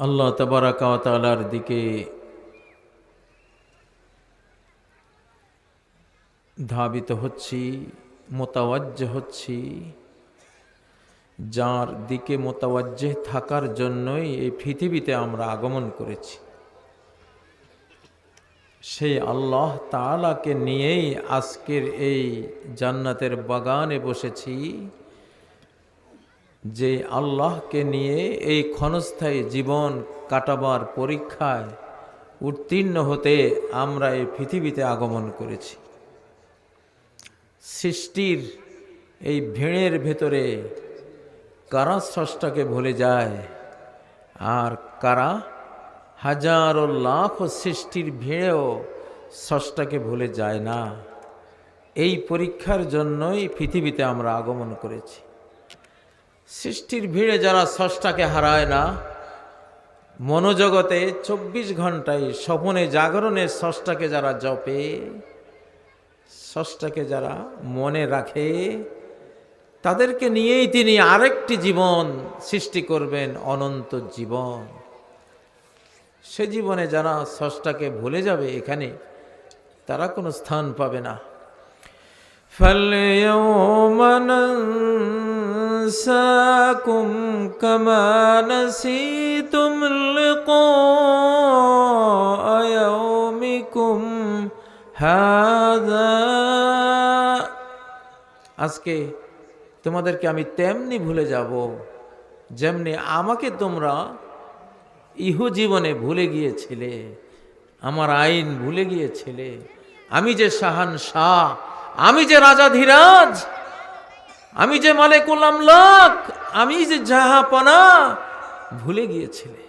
আল্লাহ তবরাকালার দিকে ধাবিত হচ্ছি মোতাবাজ্য হচ্ছি। যার দিকে মোতাবাজ্য থাকার জন্যই এই পৃথিবীতে আমরা আগমন করেছি। সেই আল্লাহ তালাকে নিয়েই আজকের এই জান্নাতের বাগানে বসেছি। যে আল্লাহকে নিয়ে এই ক্ষণস্থায়ী জীবন কাটাবার পরীক্ষায় উত্তীর্ণ হতে আমরা এই পৃথিবীতে আগমন করেছি। সৃষ্টির এই ভিড়ের ভেতরে কারা স্রষ্টাকে ভুলে যায়? আর কারা হাজারো লাখ সৃষ্টির ভিড়েও স্রষ্টাকে ভুলে যায় না? এই পরীক্ষার জন্যই পৃথিবীতে আমরা আগমন করেছি। সৃষ্টির ভিড়ে যারা স্রষ্টাকে হারায় না, মনোজগতে চব্বিশ ঘন্টায় স্বপনে জাগরণে স্রষ্টাকে যারা জপে, স্রষ্টাকে যারা মনে রাখে, তাদেরকে নিয়েই তিনি আরেকটি জীবন সৃষ্টি করবেন অনন্ত জীবন। সে জীবনে যারা স্রষ্টাকে ভুলে যাবে এখানে, তারা কোনো স্থান পাবে না। فاليوم ننساكم كما نسيتم لقاء يومكم هذا আজকে তোমাদেরকে আমি তেমনি ভুলে যাব যেমনি আমাকে তোমরা ইহু জীবনে ভুলে গিয়েছিলে আমার আইন ভুলে গিয়েছিলে আমি যে শাহান শাহ আমি যে রাজা ধীরাজ, আমি যে মালিকুল আমলাক, আমি যে জাহাপনা, ভুলে গিয়েছিলে।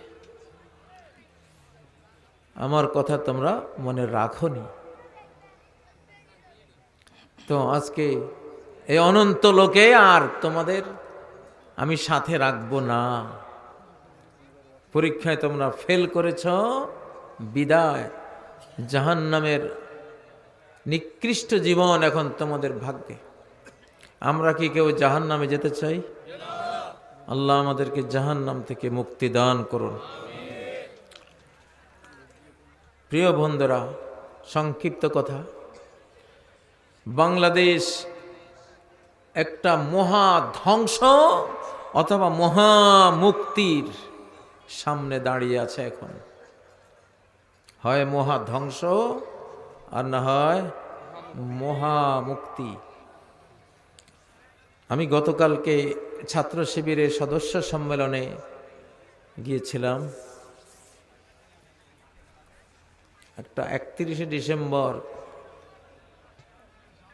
আমার কথা তোমরা মনে রাখনি। তো আজকে এই অনন্ত লোকে আর তোমাদের আমি সাথে রাখব না। পরীক্ষায় তোমরা ফেল করেছ, বিদায় জাহান নামের নিকৃষ্ট জীবন এখন তোমাদের ভাগ্যে। আমরা কি কেউ জাহান নামে যেতে চাই? আল্লাহ আমাদেরকে জাহান নাম থেকে মুক্তি দান করুন। প্রিয় বন্ধুরা, সংক্ষিপ্ত কথা। বাংলাদেশ একটা মহা ধ্বংস অথবা মহা মুক্তির সামনে দাঁড়িয়ে আছে এখন। হয় মহা ধ্বংস আর না হয় মহামুক্তি। আমি গতকালকে ছাত্র শিবিরের সদস্য সম্মেলনে গিয়েছিলাম। একটা একত্রিশে ডিসেম্বর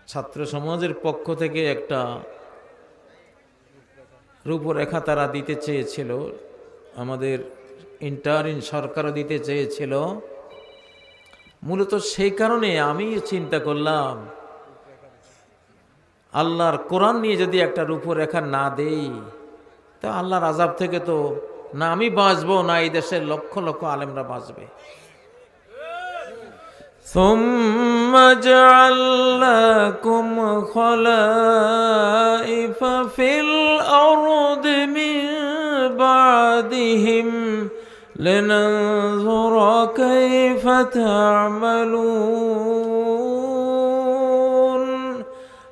ছাত্র সমাজের পক্ষ থেকে একটা রূপরেখা তারা দিতে চেয়েছিল। আমাদের ইন্টারিন সরকারও দিতে চেয়েছিল। মূলত সেই কারণে আমি চিন্তা করলাম আল্লাহর কোরআন নিয়ে যদি একটা রূপরেখা না দেই তা আল্লাহর আজাব থেকে তো না আমি বাঁচবো না এই দেশের লক্ষ লক্ষ আলেমরা বাঁচবে ثم جعلناكم خلائف في الأرض من بعدهم لننظر كيف تعملون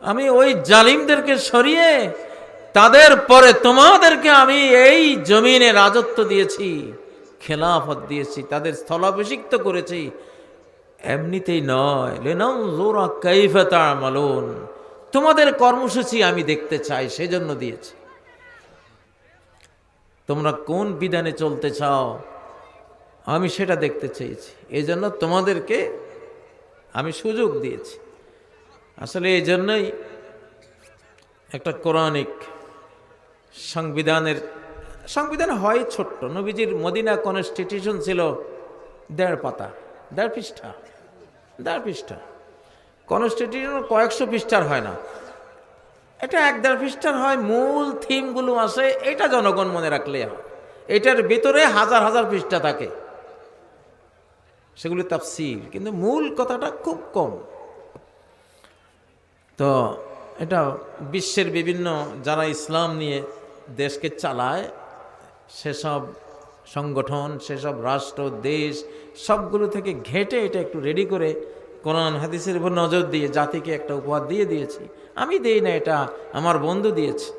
আমি ওই জালিমদেরকে সরিয়ে তাদের পরে তোমাদেরকে আমি এই জমিনে রাজত্ব দিয়েছি খেলাফত দিয়েছি তাদের স্থলাভিষিক্ত করেছি এমনিতেই নয় লেনাম জোরা কৈফতা মালুন তোমাদের কর্মসূচি আমি দেখতে চাই সেজন্য দিয়েছি তোমরা কোন বিধানে চলতে চাও আমি সেটা দেখতে চেয়েছি। এই জন্য তোমাদেরকে আমি সুযোগ দিয়েছি। আসলে এই জন্যই একটা কোরআনিক সংবিধানের, সংবিধান হয় ছোট্ট। নবীজির মদিনা কনস্টিটিউশন ছিল দেড় পাতা, দেড় পৃষ্ঠা দেড় পৃষ্ঠা। কনস্টিটিউশন কয়েকশো পৃষ্ঠার হয় না। এটা এক দেড় পৃষ্ঠার হয়, মূল থিমগুলো আসে, এটা জনগণ মনে রাখলে হয়। এটার ভিতরে হাজার হাজার পৃষ্ঠা থাকে। সেগুলি তাফসির, কিন্তু মূল কথাটা খুব কম। তো এটা বিশ্বের বিভিন্ন, যারা ইসলাম নিয়ে দেশকে চালায়, সেসব সংগঠন, সেসব রাষ্ট্র, দেশ, সবগুলো থেকে ঘেটে এটা একটু রেডি করে কোরআন, হাদিসের উপর নজর দিয়ে জাতিকে একটা উপহার দিয়ে দিয়েছি। আমি দেই না এটা, আমার বন্ধু দিয়েছে,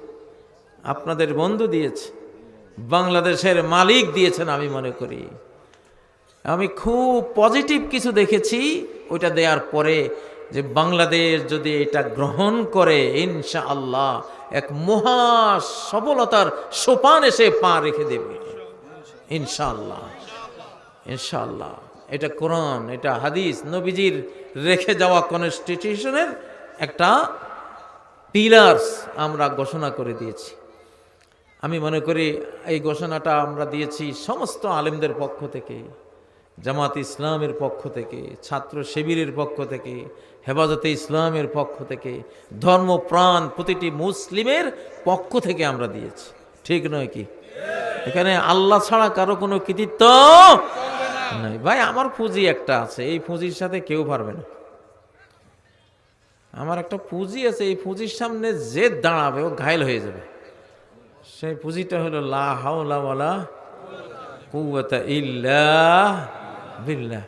আপনাদের বন্ধু দিয়েছে, বাংলাদেশের মালিক দিয়েছেন আমি মনে করি। আমি খুব পজিটিভ কিছু দেখেছি, ওইটা দেওয়ার পরে যে বাংলাদেশ যদি এটা গ্রহণ করে ইনশা আল্লাহ এক মহা সফলতার সোপান এসে পা রেখে দেবে। ইনশাআল্লাহ ইনশাআল্লাহ। এটা কোরআন, এটা হাদিস, নবীজির রেখে যাওয়া কনস্টিটিউশনের একটা পিলার্স আমরা ঘোষণা করে দিয়েছি। আমি মনে করি এই ঘোষণাটা আমরা দিয়েছি সমস্ত আলেমদের পক্ষ থেকে। জামাত ইসলামের পক্ষ থেকে, ছাত্র শিবিরের পক্ষ থেকে, হেফাজতে ইসলামের পক্ষ থেকে, ধর্মপ্রাণ প্রতিটি মুসলিমের পক্ষ থেকে আমরা দিয়েছি। ঠিক নয় কি? এখানে আল্লাহ ছাড়া কারও কোনো কৃতিত্ব নাই। ভাই, আমার পুঁজি একটা আছে, এই পুঁজির সাথে কেউ পারবে না। আমার একটা পুঁজি আছে, এই পুঁজির সামনে যে দাঁড়াবে, ও ঘায়ল হয়ে যাবে। সেই পুঁজিটা হলো লা কুওয়াতা ইল্লা বিল্লাহ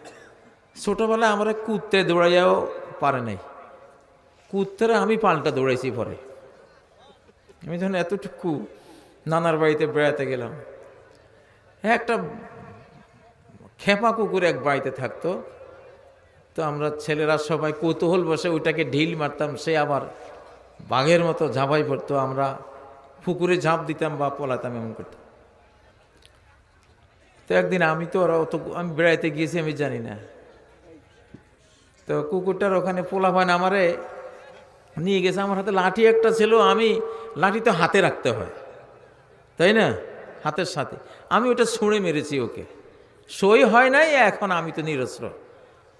ছোটোবেলায় আমরা কুত্তে দৌড়াইয়াও পারে নাই। কুত্তেরা আমি পাল্টা দৌড়াইছি পরে। আমি যখন এতটুকু নানার বাড়িতে বেড়াতে গেলাম, একটা খেপা কুকুর এক বাড়িতে থাকতো। তো আমরা ছেলেরা সবাই কৌতূহল বসে ওইটাকে ঢিল মারতাম, সে আবার বাঘের মতো ঝাঁপাই পড়তো। আমরা পুকুরে ঝাঁপ দিতাম বা পলাতাম এমন করতাম। তো একদিন আমি তো ওরা অত আমি বেড়াইতে গিয়েছি, আমি জানি না। তো কুকুরটার ওখানে পোলা পান আমারে নিয়ে গেছে। আমার হাতে লাঠি একটা ছিল, আমি লাঠি তো হাতে রাখতে হয়, তাই না? হাতের সাথে। আমি ওটা ছুঁড়ে মেরেছি ওকে। সই হয় নাই, এখন আমি তো নিরস্ত্র।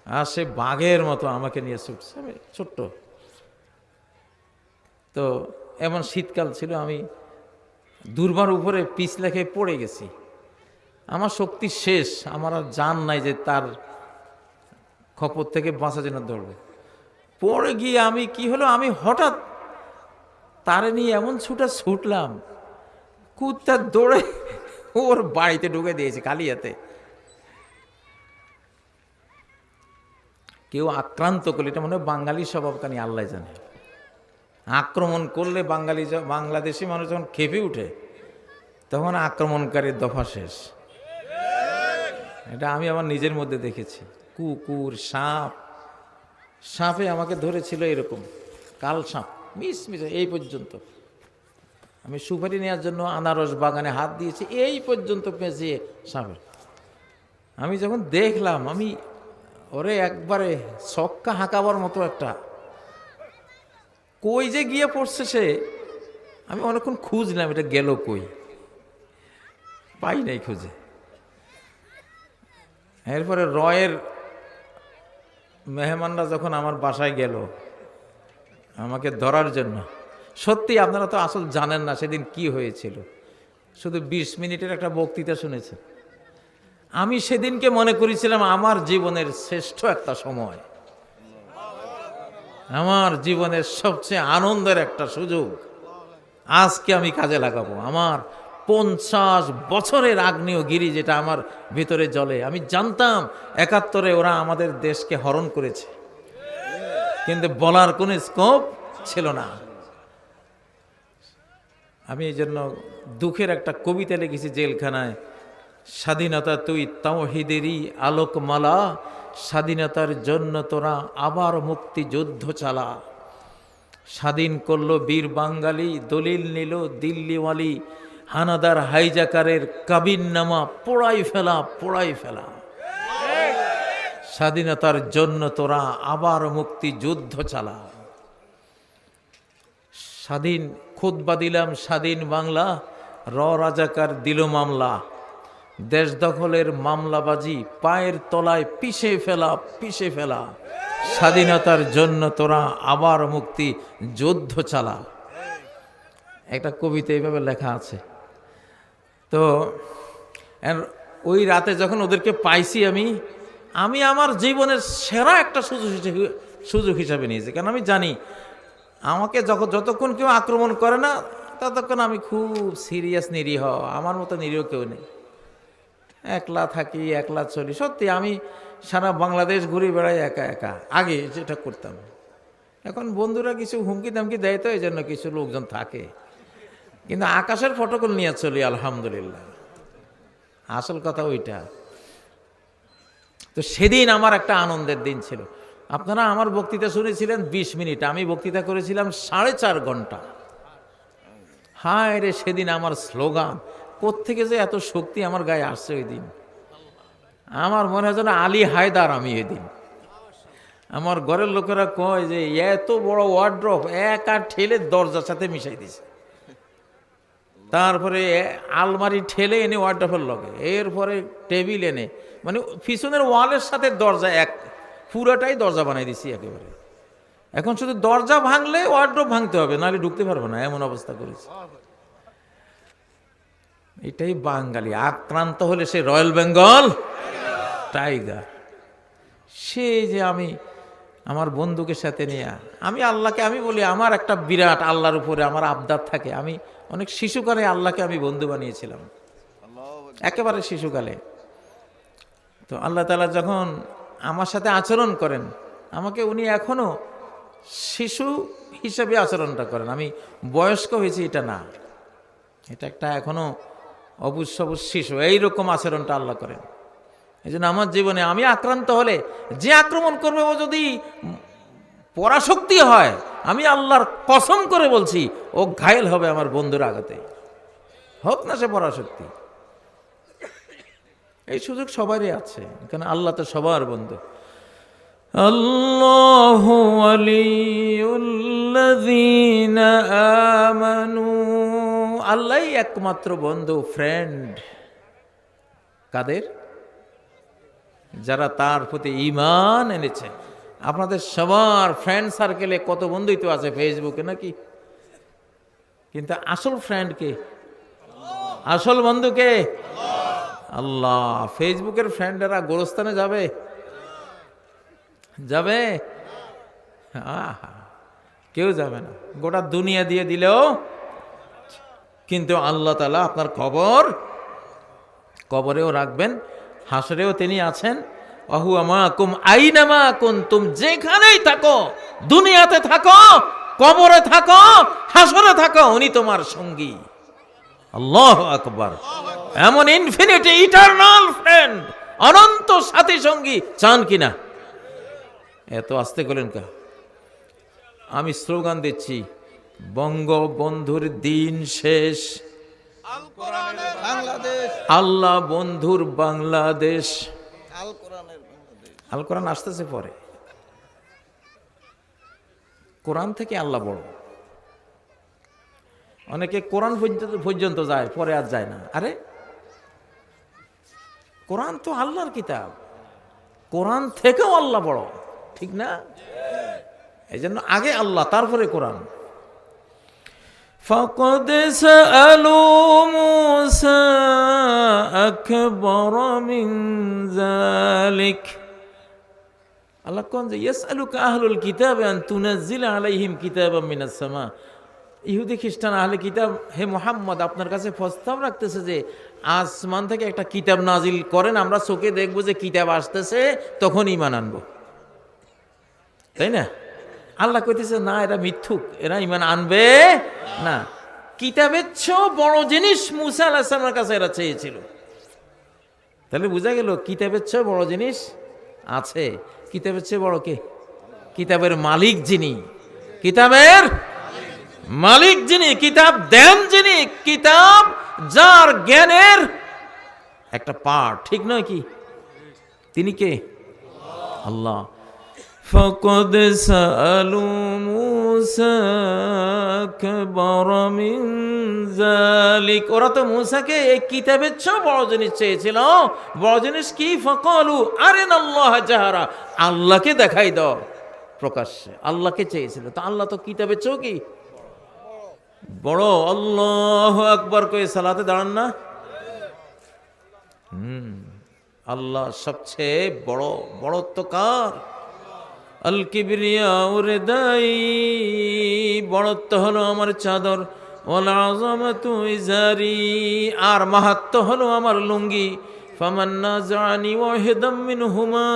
আর সে বাঘের মতো আমাকে নিয়ে ছুটছে, আমি ছোট্ট। তো এমন শীতকাল ছিল, আমি দুর্বার উপরে পিছ লেখে পড়ে গেছি। আমার শক্তি শেষ, আমার আর জান নাই যে তার খপর থেকে বাঁচা যেন দৌড়বে। পড়ে গিয়ে আমি কি হলো? আমি হঠাৎ তারে নিয়ে এমন ছুটা ছুটলাম, কুত্তা দৌড়ে ওর বাড়িতে ঢুকে দিয়েছে কালিয়াতে। কেউ আক্রান্ত করলে, এটা মনে হয় বাঙালি স্বভাবকানি আল্লাহ জানে। আক্রমণ করলে বাঙালি বাংলাদেশি মানুষ যখন খেপে উঠে, তখন আক্রমণকারীর দফা শেষ। এটা আমি আমার নিজের মধ্যে দেখেছি। কুকুর, সাপ। সাপে আমাকে ধরেছিল এরকম, কাল সাপ, মিস মিস, এই পর্যন্ত। আমি সুপারি নেওয়ার জন্য আনারস বাগানে হাত দিয়েছি, এই পর্যন্ত পেঁচিয়ে সাপের আমি যখন দেখলাম, আমি ওরে একবারে ছক্কা হাঁকাবার মতো একটা, কই যে গিয়ে পড়ছে সে, আমি অনেকক্ষণ খুঁজলাম এটা গেল কই। পাই নাই খুঁজে। এরপরে রয়ের মেহমানরা যখন আমার বাসায় গেল, আমাকে ধরার জন্য, সত্যি আপনারা তো আসল জানেন না সেদিন কি হয়েছিল, শুধু বিশ মিনিটের একটা বক্তৃতা শুনেছেন। আমি সেদিনকে মনে করেছিলাম আমার জীবনের শ্রেষ্ঠ একটা সময়, আমার জীবনের সবচেয়ে আনন্দের একটা সুযোগ, আজকে আমি কাজে লাগাবো, আমার পঞ্চাশ বছরের আগ্নেয়গিরি যেটা আমার ভিতরে জ্বলে। আমি জানতাম একাত্তরে ওরা আমাদের দেশকে হরণ করেছে। কিন্তু বলার কোনো স্কোপ ছিল না। আমি এই জন্য দুঃখের একটা কবিতা লিখেছি জেলখানায়, স্বাধীনতা তুই তাওহিদেরই আলোকমালা, স্বাধীনতার জন্য তোরা আবার মুক্তি যুদ্ধ চালা। স্বাধীন করল বীর বাঙালি, দলিল নিল দিল্লিওয়ালি হানাদার হাইজাকারের কাবিননামা পোড়াই ফেলা পোড়াই ফেলা। স্বাধীনতার জন্য তোরা আবার মুক্তি যুদ্ধ চালা। স্বাধীন খুতবা দিলাম স্বাধীন বাংলা, র রাজাকার দিল মামলা। দেশ দখলের মামলাবাজি পায়ের তলায় পিষে ফেলা পিষে ফেলা। স্বাধীনতার জন্য তোরা আবার মুক্তি যুদ্ধ চালা। একটা কবিতা এইভাবে লেখা আছে। তো ওই রাতে যখন ওদেরকে পাইছি আমি আমি আমার জীবনের সেরা একটা সুযোগ হিসেবে সুযোগ হিসাবে নিয়েছি। কারণ আমি জানি, আমাকে যখন যতক্ষণ কেউ আক্রমণ করে না, ততক্ষণ আমি খুব সিরিয়াস নিরীহ, আমার মতো নিরীহ কেউ নেই। একলা থাকি, একলা চলি। সত্যি আমি সারা বাংলাদেশ ঘুরে বেড়াই একা একা। আগে যেটা করতাম। এখন বন্ধুরা কিছু হুমকি দামকি দেয় তো এই জন্য কিছু লোকজন থাকে। কিন্তু আকাশের ফটোকল নিয়ে চলি, আলহামদুলিল্লাহ। আসল কথা ওইটা। তো সেদিন আমার একটা আনন্দের দিন ছিল। আপনারা আমার বক্তৃতা শুনেছিলেন বিশ মিনিট, আমি বক্তৃতা করেছিলাম সাড়ে চার ঘণ্টা। হায় রে, সেদিন আমার স্লোগান, কোত্থেকে যে এত শক্তি আমার গায়ে আসছে ওই দিন। আমার মনে হয় আলী হায়দার আমি ওই দিন। আমার ঘরের লোকেরা কয় যে, এত বড় ওয়ার্ড্রপ এক ঠেলে দরজার সাথে মিশাই দিছে। তারপরে আলমারি ঠেলে এনে ওয়ার্ড্রপের লগে, এরপরে টেবিল এনে মানে পিছনের ওয়ালের সাথে দরজা এক, পুরাটাই দরজা বানাই দিছি একেবারে। এখন শুধু দরজা ভাঙলে ওয়ার্ড্রপ ভাঙতে হবে, নাহলে ঢুকতে পারব না, এমন অবস্থা করেছে। এটাই বাঙালি, আক্রান্ত হলে সে রয়্যাল বেঙ্গল টাইগার। সে যে আমি, আমার বন্ধুকে সাথে নিয়ে, আমি আল্লাহকে আমি বলি, আমার একটা বিরাট আল্লাহর উপরে আমার আবদার থাকে, আমি অনেক শিশুকালে আল্লাহকে আমি বন্ধু বানিয়েছিলাম। একেবারে শিশুকালে। তো আল্লাহ তালা যখন আমার সাথে আচরণ করেন, আমাকে উনি এখনও শিশু হিসেবে আচরণটা করেন। আমি বয়স্ক হয়েছি, এটা না। এটা একটা এখনও অবুজ সবুজ শিশু, এইরকম আচরণটা আল্লাহ করেন। এই জন্য আমার জীবনে আমি আক্রান্ত হলে যে আক্রমণ করবে ও যদি পরাশক্তি হয় আমি আল্লাহর কসম করে বলছি, ও ঘায়েল হবে আমার বন্ধুর আঘাতে। হোক না সে পরাশক্তি। এই সুযোগ সবারই আছে এখানে আল্লাহ তো সবার বন্ধু। আল্লাহ আমানু আল্লাহ একমাত্র বন্ধু ফ্রেন্ড কাদের? যারা তার প্রতি ইমান এনেছে। আপনাদের সবার ফ্রেন্ড সার্কেলে কত বন্ধুই তো আছে ফেসবুকে নাকি? কিন্তু আসল ফ্রেন্ড কে? আসল বন্ধু কে? আল্লাহ ফেসবুকের ফ্রেন্ডেরা গোরস্থানে যাবে? যাবে? কেউ যাবে না। গোটা দুনিয়া দিয়ে দিলেও, কিন্তু আল্লাহ তালা আপনার কবর, কবরেও রাখবেন, হাসরেও তিনি আছেন। অহু কুম আইনামা কুন তুম যেখানেই থাকো দুনিয়াতে থাকো কবরে থাকো হাসরে থাকো উনি তোমার সঙ্গী। আল্লাহ আকবার। এমন ইনফিনিটি ইটারনাল ফ্রেন্ড অনন্ত সাথী সঙ্গী চান কিনা এত আসতে গেলেন কা? আমি স্লোগান দিচ্ছি বঙ্গবন্ধুর দিন শেষ। আল্লাহ বন্ধুর বাংলাদেশ। আল কোরআনের বাংলাদেশ আল কোরআন আসতেছে পরে কোরআন থেকে আল্লাহ বড় অনেকে কোরআন পর্যন্ত পর্যন্ত যায় পরে আর যায় না আরে কোরআন তো আল্লাহর কিতাব কোরআন থেকেও আল্লাহ বড় ঠিক না এই জন্য আগে আল্লাহ তারপরে কোরআন فقد سألوا موسى أكبر من ذلك আল্লাহ কোন যে ইয়াস আলুকা আহলুল কিতাব আন তুনাজ্জিল আলাইহিম কিতাবাম মিনাস সামা ইহুদি খ্রিস্টান আহলে কিতাব, হে মোহাম্মদ, আপনার কাছে প্রস্তাব রাখতেছে যে, আসমান থেকে একটা কিতাব নাজিল করেন, আমরা চোখে দেখব যে কিতাব আসতেছে, তখন ইমান আনব। তাই না? আল্লাহ কইতেছে, না, এরা মিথ্যুক, এরা ইমান আনবে না। কিতাবের চেয়েও বড় জিনিস মুসা আলাহিসামের কাছে এরা চেয়েছিল। তাহলে বোঝা গেল, কিতাবের চেয়েও বড় জিনিস আছে। কিতাবের চেয়ে বড় কে? কিতাবের মালিক যিনি। কিতাবের মালিক যিনি, কিতাব দেন যিনি, কিতাব যার জ্ঞানের একটা পাঠ, ঠিক নয় কি? তিনি কে? আল্লাহ। فقد سألوا موسى أكبر من ذلك ওরা তো মুসাকে এই কিতাবের চেয়েও বড় জিনিস চেয়েছিল বড় জিনিস কি ফকলু আরেন আল্লাহ জাহারা আল্লাহকে দেখাই দাও প্রকাশ্যে আল্লাহকে চেয়েছিল তো আল্লাহ তো কিতাবের চেয়েও কি বড় আল্লাহ আকবার কয়ে সালাতে দাঁড়ান না হুম আল্লাহ সবচেয়ে বড় বড়ত্ব কার আল কিবরিয়া ওরে দাই, বড়ত্ব হলো আমার চাদর ওলা আজমাতু আর মাহাত্ম হলো আমার লুঙ্গি। ফামান নাযানি ওয়াহিদাম মিনহুমা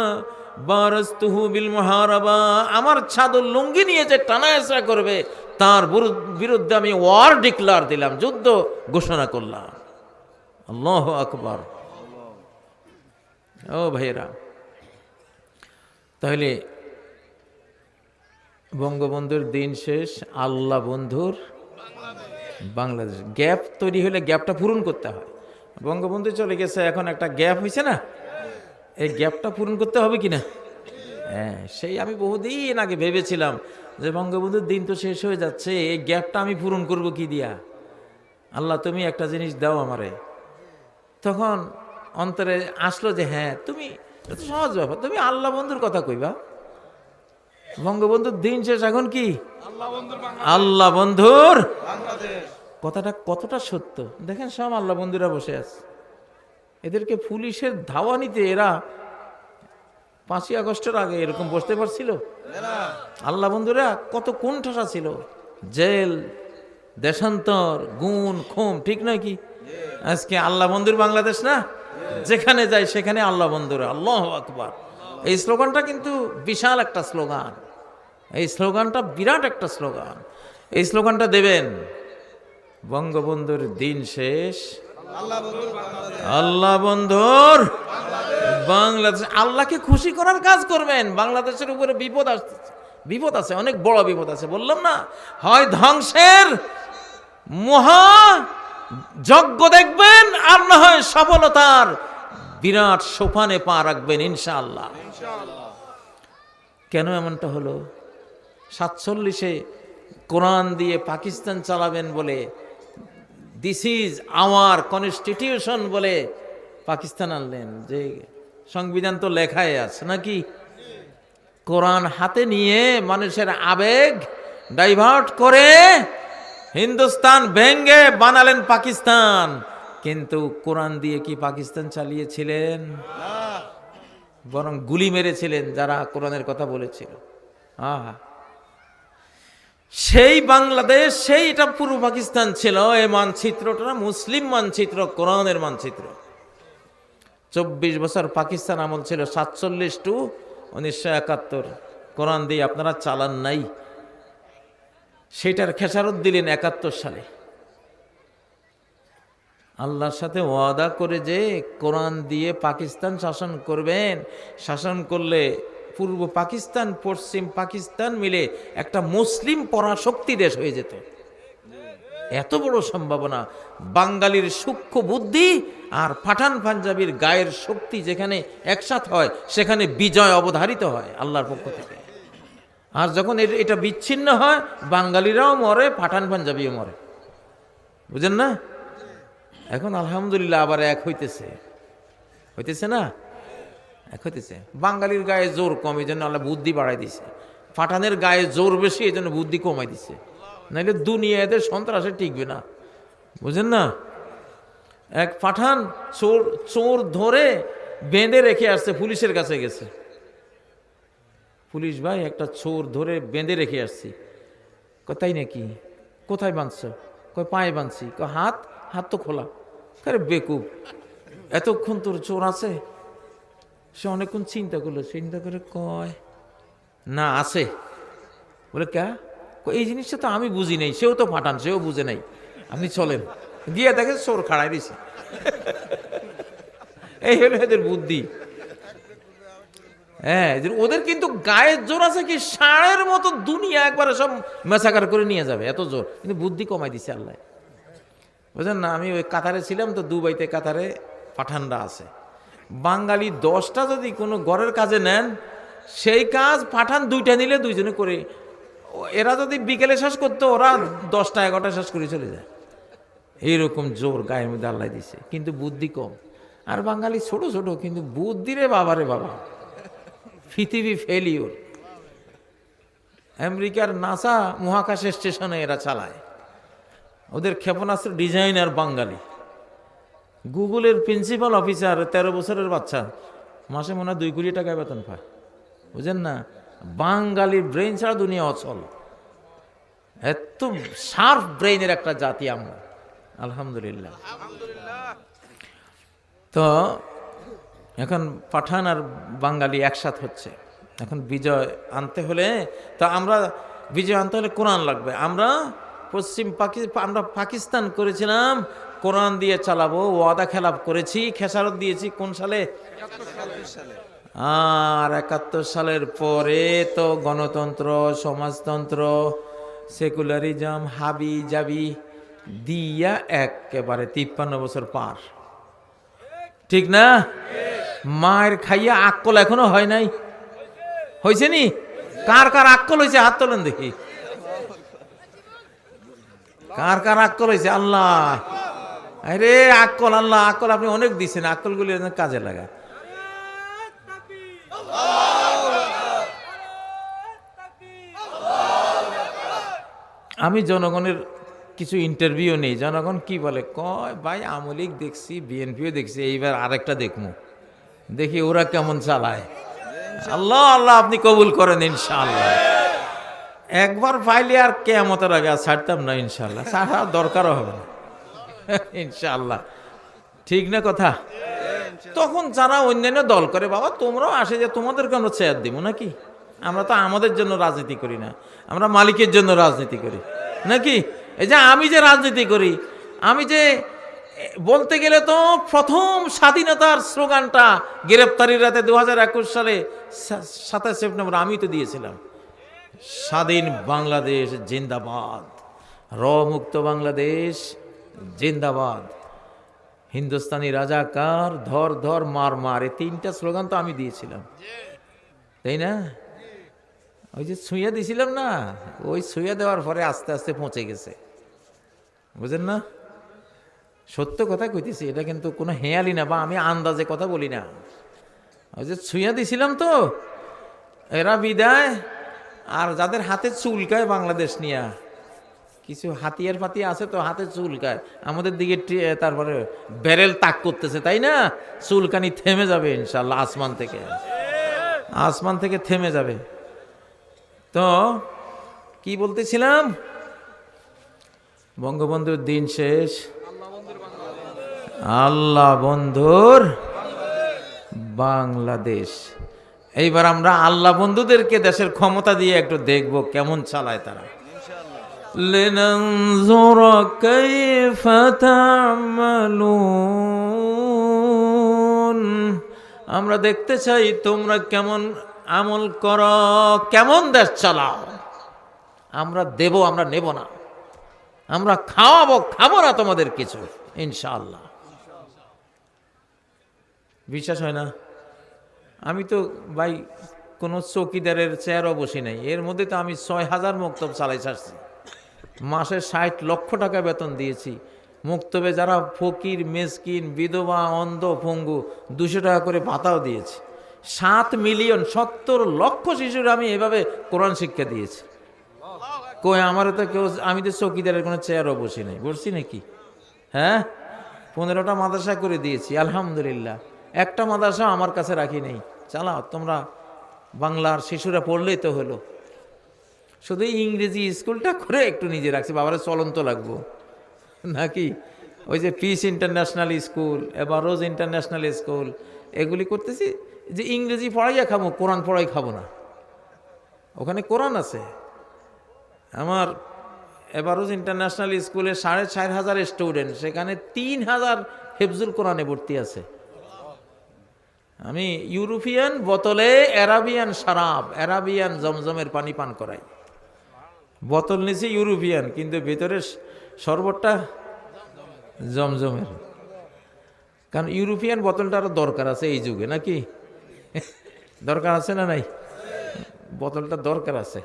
বারাস্তুহু বিল মুহারাবা আমার ছাদর লুঙ্গি নিয়ে যে টানা এসা করবে, তার বিরুদ্ধে আমি ওয়ার ডিক্লার দিলাম, যুদ্ধ ঘোষণা করলাম। আল্লাহ আকবর। ও ভাইরা তাহলে বঙ্গবন্ধুর দিন শেষ, আল্লাহ বন্ধুর বাংলাদেশ। গ্যাপ তৈরি হলে গ্যাপটা পূরণ করতে হয়। বঙ্গবন্ধু চলে গেছে, এখন একটা গ্যাপ হয়েছে না? এই গ্যাপটা পূরণ করতে হবে কি না হ্যাঁ সেই আমি বহুদিন আগে ভেবেছিলাম যে বঙ্গবন্ধুর দিন তো শেষ হয়ে যাচ্ছে, এই গ্যাপটা আমি পূরণ করব কি দিয়া? আল্লাহ, তুমি একটা জিনিস দাও আমারে। তখন অন্তরে আসলো যে হ্যাঁ তুমি সহজ ব্যাপার, তুমি আল্লাহ বন্ধুর কথা কইবা। বঙ্গবন্ধুর দিন শেষ এখন কি? আল্লাহ বন্ধুর কথাটা কতটা সত্য? দেখেন সব আল্লাহ বন্ধুরা বসে আছে। এদেরকে পুলিশের ধাওয়ানিতে এরা পাঁচই আগস্টের আগে এরকম বসতে পারছিল? আল্লাহ বন্ধুরা কত কোন ঠাসা ছিল। জেল দেশান্তর গুণ খুম ঠিক নয় কি? আজকে আল্লাহ বন্ধুর বাংলাদেশ না? যেখানে যায় সেখানে আল্লাহ বন্ধুরা। আল্লাহ আকবার। এই স্লোগানটা কিন্তু বিশাল একটা স্লোগান। এই স্লোগানটা বিরাট একটা স্লোগান। এই স্লোগানটা দেবেন, বঙ্গবন্ধুর দিন শেষ। আল্লাহ বন্ধু আল্লাহ বন্ধুর বাংলাদেশ, আল্লাহকে খুশি করার কাজ করবেন। বাংলাদেশের উপরে বিপদ আসতেছে বিপদ আছে, অনেক বড় বিপদ আছে, বললাম না? হয় ধ্বংসের মহা যজ্ঞ দেখবেন আর না হয় সফলতার বিরাট সোফানে পা রাখবেন ইনশাআল্লাহ। কেন এমনটা হলো? সাতচল্লিশে কোরআন দিয়ে পাকিস্তান চালাবেন বলে দিস ইজ আওয়ার কনস্টিটিউশন বলে পাকিস্তান আনলেন। যে সংবিধান তো লেখায় আছে নাকি? কোরআন হাতে নিয়ে মানুষের আবেগ ডাইভার্ট করে হিন্দুস্তান ভেঙ্গে বানালেন পাকিস্তান। কিন্তু কোরআন দিয়ে কি পাকিস্তান চালিয়েছিলেন? বরং গুলি মেরেছিলেন যারা কোরআনের কথা বলেছিল। আহা। সেই বাংলাদেশ, সেই এটা পূর্ব পাকিস্তান ছিল এই মানচিত্রটা মুসলিম মানচিত্র, কোরআনের মানচিত্র। চব্বিশ বছর পাকিস্তান আমল ছিল, সাতচল্লিশ টু উনিশশো একাত্তর। কোরআন দিয়ে আপনারা চালান নাই। সেটার খেসারত দিলেন একাত্তর সালে। আল্লাহর সাথে ওয়াদা করে যে কোরআন দিয়ে পাকিস্তান শাসন করবেন। শাসন করলে পূর্ব পাকিস্তান, পশ্চিম পাকিস্তান মিলে একটা মুসলিম পরাশক্তি দেশ হয়ে যেত। এত বড় সম্ভাবনা। বাঙালির সূক্ষ্ম বুদ্ধি আর পাঠান পাঞ্জাবির গায়ের শক্তি যেখানে একসাথ হয়, সেখানে বিজয় অবধারিত হয় আল্লাহর পক্ষ থেকে। আর যখন এটা বিচ্ছিন্ন হয়, বাঙালিরাও মরে, পাঠান পাঞ্জাবিও মরে। বুঝেন না? এখন আলহামদুলিল্লাহ আবার এক হইতেছে। হইতেছে না? এক হইতেছে। বাঙালির গায়ে জোর কম এই জন্য আল্লাহ বুদ্ধি বাড়াই দিছে। পাঠানের গায়ে জোর বেশি এই জন্য বুদ্ধি কমাই দিছে। নাইলে দুনিয়া এদের সন্ত্রাসে টিকবে না। বুঝেন না? এক পাঠান চোর চোর ধরে বেঁধে রেখে আসছে, পুলিশের কাছে গেছে। পুলিশ, ভাই, একটা চোর ধরে বেঁধে রেখে আসছি। তাই নাকি? কোথায় বাঁধছ? কয়, পায়ে বাঁধছি। কয়, হাত? হাত তো খোলা। আরে বেকুব এতক্ষণ তোর চোর আছে? সে অনেকক্ষণ চিন্তা করল চিন্তা করে কয় না আছে। বলে কয়, এই জিনিসটা তো আমি বুঝি নাই সেও তো ফাটান সেও বুঝে নাই। আপনি চলেন। গিয়ে দেখে চোর খাড়াই দিছে। এই হলো এদের বুদ্ধি। হ্যাঁ ওদের কিন্তু গায়ের জোর আছে কি ষাঁড়ের মতো দুনিয়া একবারে সব মেসাকার করে নিয়ে যাবে এত জোর। কিন্তু বুদ্ধি কমাই দিছে আল্লাহ। বুঝলেন না? আমি ওই কাতারে ছিলাম তো, দুবাইতে কাতারে পাঠানরা আছে। বাঙালি দশটা যদি কোনো ঘরের কাজে নেন, সেই কাজ পাঠান দুইটা নিলে দুইজনে করে। এরা যদি বিকেলে শেষ করতো, ওরা দশটা, এগারোটা শেষ করে চলে যায়। এইরকম জোর গায়ের মধ্যে আল্লাহ দিছে। কিন্তু বুদ্ধি কম। আর বাঙালি ছোট ছোট, কিন্তু বুদ্ধি রে বাবা রে বাবা। পৃথিবী ফেলিওর আমেরিকার নাসা মহাকাশ স্টেশনে এরা চালায়। ওদের ক্ষেপণাস্ত্র ডিজাইনার বাঙালি। গুগলের প্রিন্সিপাল অফিসার, তেরো বছরের বাচ্চা। মাসে মনে হয় দুই কোটি টাকা বেতন পায়। বুঝেন না? বাঙালির ব্রেন ছাড়া দুনিয়া অচল। এত শার্প ব্রেইনের একটা জাতি আমরা। আলহামদুলিল্লাহ। তো, এখন পাঠান আর বাঙালি একসাথ হচ্ছে। এখন বিজয় আনতে হলে, তা আমরা, বিজয় আনতে হলে কোরআন লাগবে। আমরা পশ্চিম পাকি আমরা পাকিস্তান করেছিলাম, কোরআন দিয়ে চালাবো, ওয়াদা খেলাপ করেছি, খেসারত দিয়েছি, কোন সালে? আর একাত্তর সালের পরে তো গণতন্ত্র, সমাজতন্ত্র, সেকুলারিজম, হাবি জাবি দিয়া একেবারে তিপ্পান্ন বছর পার। ঠিক না? মায়ের খাইয়া আক্কল এখনও হয় নাই? হয়েছে নি? কার কার আক্কল হয়েছে হাত তোলেন দেখি। কার কার আক্কল হয়েছে আল্লাহ। আরে আক্কল, আল্লাহ, আক্কল আপনি অনেক দিচ্ছেন আক্কলগুলি কাজে লাগা আমি জনগণের কিছু ইন্টারভিউ নেই। জনগণ কি বলে? কয়, ভাই আমলিক দেখছি, বিএনপিও দেখছি, এইবার আরেকটা দেখব দেখি ওরা কেমন চালায়। আল্লাহ আল্লাহ, আপনি কবুল করেন ইনশাআল্লাহ। একবার পাইলে আর কেমতের আগে ছাড়তাম না ইনশাল্লাহ ছাড়া দরকারও হবে না। ইনশাল্লাহ ঠিক না কথা? তখন যারা অন্যান্য দল করে, বাবা, তোমরাও আসে যে তোমাদেরকে আমরা চেয়ার দিব নাকি? আমরা তো আমাদের জন্য রাজনীতি করি না। আমরা মালিকের জন্য রাজনীতি করি। নাকি? এই যে আমি যে রাজনীতি করি, আমি যে বলতে গেলে তো প্রথম স্বাধীনতার স্লোগানটা, গ্রেপ্তারির রাতে দু হাজার একুশ সালে সাতাশ সেপ্টেম্বর আমি তো দিয়েছিলাম। স্বাধীন বাংলাদেশ জিন্দাবাদ। র মুক্ত বাংলাদেশ জিন্দাবাদ। হিন্দুস্তানি রাজাকার ধর ধর মার মার, এই তিনটা স্লোগান তো আমি দিয়েছিলাম। তাই না? ওই যে ছুঁয়া দিয়েছিলাম না, ওই ছুঁয়া দেওয়ার পরে আস্তে আস্তে পৌঁছে গেছে। বুঝেন না? সত্য কথা কইতেছি, এটা কিন্তু কোনো হেয়ালি না বা আমি আন্দাজে কথা বলি না। ওই যে ছুঁয়া দিছিলাম তো, এরা বিদায় আর যাদের হাতে চুলকায় বাংলাদেশ নিয়া, কিছু হাতিয়ার ফাতিয়া আছে তো হাতে চুলকায়। আমাদের দিকে তারপরে ব্যারেল তাক করতেছে, তাই না? চুলকানি থেমে যাবে ইনশাল্লাহ আসমান থেকে। আসমান থেকে থেমে যাবে। তো কি বলতেছিলাম? বঙ্গবন্ধুর দিন শেষ। আল্লাহ বন্ধুর বাংলাদেশ। এইবার আমরা আল্লাহ বন্ধুদেরকে দেশের ক্ষমতা দিয়ে একটু দেখব কেমন চালায় তারা لننظر كيف تعملون আমরা দেখতে চাই তোমরা কেমন আমল করো কেমন দেশ চালাও আমরা দেব আমরা নেব না আমরা খাওয়াবো খাবো না তোমাদের কিছু ইনশাআল্লাহ বিশ্বাস হয় না আমি তো ভাই কোনো চৌকিদারের চেয়ারও বসি নাই। এর মধ্যে তো আমি ছয় হাজার মক্তব চালাই ছাড়ছি। মাসে ষাট লক্ষ টাকা বেতন দিয়েছি। মুক্তবে যারা ফকির, মেসকিন, বিধবা, অন্ধ ফঙ্গু দুশো টাকা করে ভাতাও দিয়েছি। সাত মিলিয়ন সত্তর লক্ষ শিশুর আমি এভাবে কোরআন শিক্ষা দিয়েছি। কই আমার তো কেউ, আমি তো চৌকিদারের কোনো চেয়ারও বসি নাই। বসছি নাকি? হ্যাঁ? পনেরোটা মাদ্রাসা করে দিয়েছি, আলহামদুলিল্লাহ। একটা মাদ্রাসা আমার কাছে রাখি নেই। চালাও তোমরা বাংলার শিশুরা পড়লেই তো হলো। শুধু ইংরেজি স্কুলটা করে একটু নিজে রাখছি, বাবারে চলন্ত লাগবো। নাকি? ওই যে পিস ইন্টারন্যাশনাল স্কুল এবার রোজ ইন্টারন্যাশনাল স্কুল এগুলি করতেছি যে ইংরেজি পড়াইয়া খাব কোরআন পড়াই খাব না। ওখানে কোরআন আছে। আমার এবারোজ ইন্টারন্যাশনাল স্কুলে সাড়ে চার হাজার স্টুডেন্ট সেখানে তিন হাজার হেফজুল কোরআনে ভর্তি আছে। আমি ইউরোপিয়ান বোতলে অ্যারাবিয়ান শারাব, অ্যারাবিয়ান জমজমের পানি পান করাই। বোতল নিচে ইউরোপিয়ান, কিন্তু ভেতরে শরবতটা জমজমের। কারণ ইউরোপিয়ান বোতলটা আরও দরকার আছে এই যুগে, নাকি? দরকার আছে না নাই? বোতলটা দরকার আছে।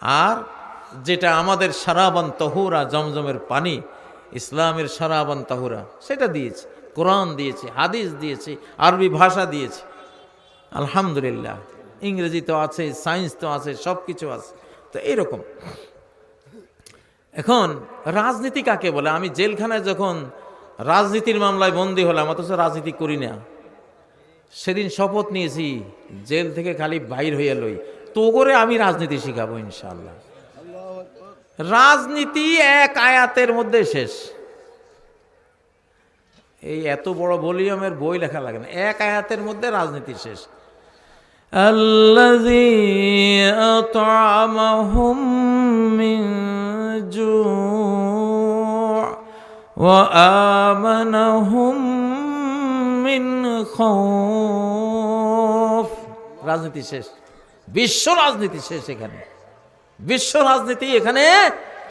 আর যেটা আমাদের সারাবান তহুরা, জমজমের পানি, ইসলামের সারাবান তহুরা, সেটা দিয়েছে। কোরআন দিয়েছে, হাদিস দিয়েছে, আরবি ভাষা দিয়েছে। আলহামদুলিল্লাহ। ইংরেজি তো আছে, সায়েন্স তো আছে সব কিছু আছে। তো এইরকম এখন রাজনীতি কাকে বলে? আমি জেলখানায় যখন রাজনীতির মামলায় বন্দী হলাম, অথচ রাজনীতি করি না। সেদিন শপথ নিয়েছি, জেল থেকে খালি বাইর হইয়া লই। তো করে আমি রাজনীতি শিখাবো ইনশাল্লাহ রাজনীতি এক আয়াতের মধ্যে শেষ। এই এত বড় ভলিউমের বই লেখা লাগে না এক আয়াতের মধ্যে রাজনীতি শেষ الذي أطعمهم من جوع وآمنهم من خوف রাজনীতি শেষ বিশ্ব রাজনীতি শেষ এখানে বিশ্ব রাজনীতি এখানে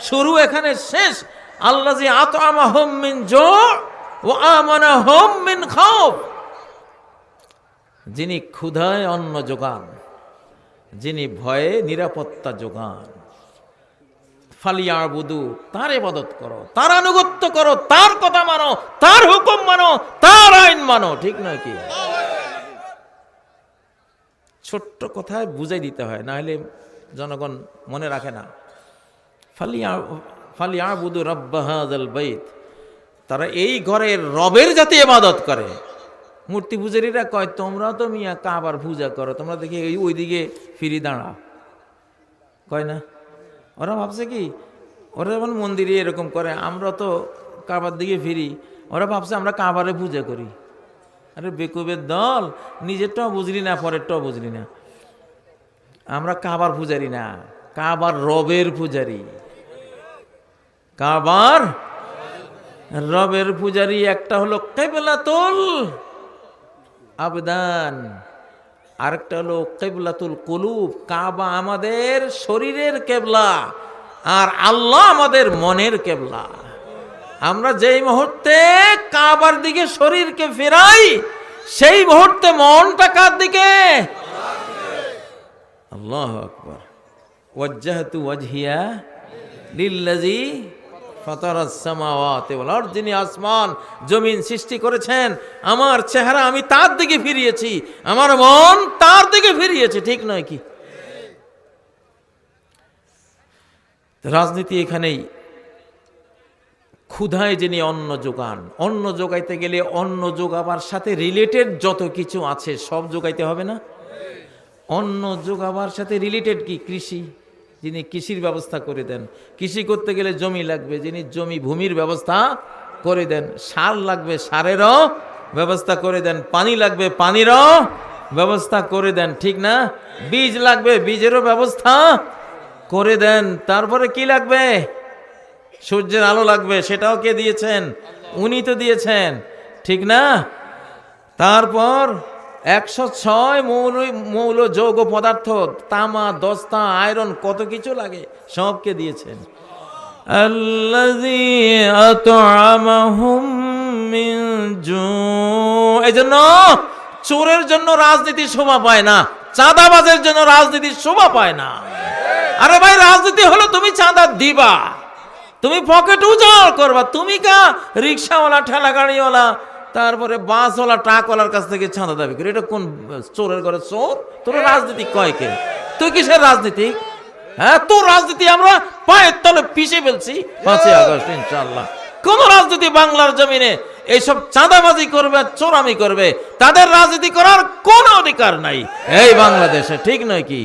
শুরু এখানে শেষ আল্লাহ জি আতআমাহুম মিন যিনি ক্ষুধায় অন্ন যোগান, যিনি ভয়ে নিরাপত্তা যোগান ফালিয়া বুধু তার ইবাদত করো, তার আনুগত্য করো, তার কথা মানো, তার হুকুম মানো, তার আইন মানো, ঠিক নয় কি? ছোট্ট কথায় বুঝাই দিতে হয় না হলে জনগণ মনে রাখে না। ফালিয়া ফালিয়া বুধু রব্বাহাল বৈত তারা এই ঘরের রবের জাতি ইবাদত করে। মূর্তি পূজারীরা কয়, তোমরা তো মিয়া কাবার পূজা করো, তোমরা দেখি ওই ওইদিকে ফিরি দাঁড়াও কয় না, ওরা ভাবছে কি, ওরা যেমন মন্দিরে এরকম করে, আমরা তো কাবার দিকে ফিরি। ওরা ভাবছে, আমরা কাবারে পূজা করি। আরে বেকুবের দল নিজেরটাও বুঝলি না পরেরটাও বুঝলি না। আমরা কাবার পূজারি না, কাবার রবের পূজারি। কাবার রবের পূজারি একটা হলো কেবলাতুল আবদান, আরেকটা হলো কেবলাতুল কুলুব। কাবা আমাদের শরীরের কেবলা আর আল্লাহ আমাদের মনের কেবলা। আমরা যেই মুহূর্তে কাবার দিকে শরীরকে ফেরাই, সেই মুহূর্তে মনটা কার দিকে? আল্লাহ আকবর। ওয়াজ্জাহতু ওয়াজহিয়া লিল্লাজি ফাতারাস সামাওয়াতি ওয়াল আরদ, যিনি আসমান, জমিন সৃষ্টি করেছেন, আমার চেহারা আমি তার দিকে ফিরিয়েছি, আমার মন তার দিকে ফিরিয়েছি, ঠিক নয় কি? রাজনীতি এখানেই ক্ষুধায় যিনি অন্ন যোগান, অন্ন যোগাইতে গেলে অন্ন যোগাবার সাথে রিলেটেড যত কিছু আছে, সব যোগাইতে হবে না? অন্ন যোগাবার সাথে রিলেটেড কি? কৃষি। যিনি কৃষির ব্যবস্থা করে দেন। কৃষি করতে গেলে জমি লাগবে, যিনি জমি ভূমির ব্যবস্থা করে দেন। সার লাগবে, সারেরও ব্যবস্থা করে দেন। পানি লাগবে, পানিরও ব্যবস্থা করে দেন, ঠিক না? বীজ লাগবে, বীজেরও ব্যবস্থা করে দেন। তারপরে কি লাগবে? সূর্যের আলো লাগবে, সেটাও কে দিয়েছেন? উনি তো দিয়েছেন, ঠিক না? তারপর একশো ছয় মৌল মৌল যৌগ পদার্থ, তামা, দস্তা, আয়রন, কত কিছু লাগে, সবকে দিয়েছেন। এই জন্য চোরের জন্য রাজনীতি শোভা পায় না, চাঁদাবাজের জন্য রাজনীতি শোভা পায় না। আরে ভাই, রাজনীতি হলো তুমি চাঁদা দিবা, তুমি পকেট উজাড় করবা, তুমি কা রিক্সাওয়ালা ঠেলা গাড়িওয়ালা তারপরে বাসওয়ালা ট্রাকওয়ালার কাছ থেকে চাঁদা দাবি করে। এটা কোন চোরের ঘরে চোর? তোর রাজনীতি কয় কে? তুই কিসের রাজনীতি? হ্যাঁ তোর রাজনীতি আমরা পায়ের তলে পিষে ফেলছি। পাঁচই আগস্ট ইনশাল্লাহ কোন রাজনীতি বাংলার জমিনে এইসব চাঁদাবাজি করবে আর চোরামি করবে? তাদের রাজনীতি করার কোনো অধিকার নাই। এই বাংলাদেশে, ঠিক নয় কি?